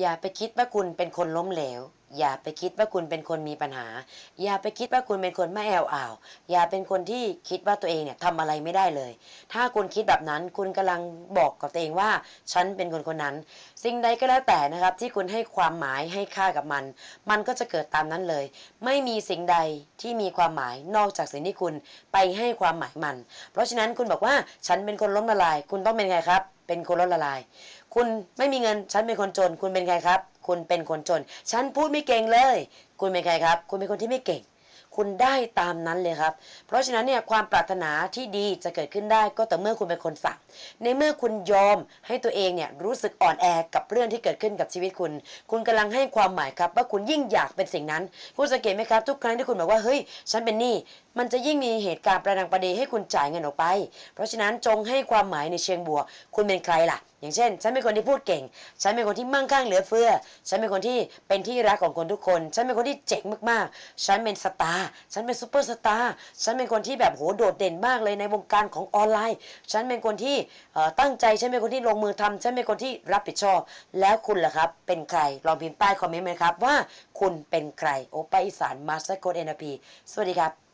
อย่าไปคิดว่าคุณเป็นคนล้มเหลว อย่าไปคิดว่าคุณเป็นคนมีปัญหา อย่าไปคิดว่าคุณเป็นคนไม่แอวอ่าว อย่าเป็นคนที่คิดว่าตัวเองเนี่ยทำอะไรไม่ได้เลย ถ้าคุณคิดแบบนั้นคุณกำลังบอกกับตัวเองว่า ฉันเป็นคนคนนั้น สิ่งใดก็แล้วแต่นะครับที่คุณให้ความหมายให้ค่ากับมัน มันก็จะเกิดตามนั้นเลย ไม่มีสิ่งใดที่มีความหมายนอกจากสิ่งที่คุณไปให้ความหมายมัน เพราะฉะนั้นคุณบอกว่าฉันเป็นคนล้มละลาย คุณต้องเป็นไงครับ เป็นคนล้มละลาย คุณไม่มีเงิน ฉันเป็นคนจน คุณเป็นใครครับ คุณเป็นคนจน ฉันพูดไม่เก่งเลย คุณเป็นใครครับ คุณเป็นคนที่ไม่เก่ง คุณได้ตามนั้นเลยครับ เพราะฉะนั้นเนี่ยความปรารถนาที่ดีจะเกิดขึ้นได้ก็แต่เมื่อคุณเป็นคนสั่งในเมื่อคุณยอมให้ตัวเองเนี่ยรู้สึกอ่อนแอกับเรื่องที่เกิดขึ้นกับชีวิตคุณ คุณกำลังให้ความหมายครับ ว่าคุณยิ่งอยากเป็นสิ่งนั้น คุณสังเกตไหมครับ ทุกครั้งที่คุณบอกว่าเฮ้ย ฉันเป็นหนี้ มันจะยิ่งมีเหตุการณ์ประดังประเดให้คุณจ่ายเงินออกไป เพราะฉะนั้นจงให้ความหมายในเชิงบวก คุณเป็นใครล่ะ อย่างเช่น ฉันเป็นคนที่พูดเก่ง ฉันเป็นคนที่มั่งคั่งเหลือเฟือ ฉันเป็นคนที่เป็นที่รักของคนทุกคน ฉันเป็นคนที่เจ๋งมากๆ ฉันเป็นสตาร์ ฉันเป็นซูเปอร์สตาร์ ฉันเป็นคนที่แบบโหโดดเด่นมากเลยในวงการของออนไลน์ ฉันเป็นคนที่ตั้งใจ ฉันเป็นคนที่ลงมือทำฉันเป็นคนที่รับผิดชอบ แล้วคุณล่ะครับ เป็นใคร ลองพิมพ์ใต้คอมเมนต์ไหมครับว่าคุณเป็นใคร โอป้าอีสานมาสเตอร์โค้ดเอ็นพีสวัสดีครับ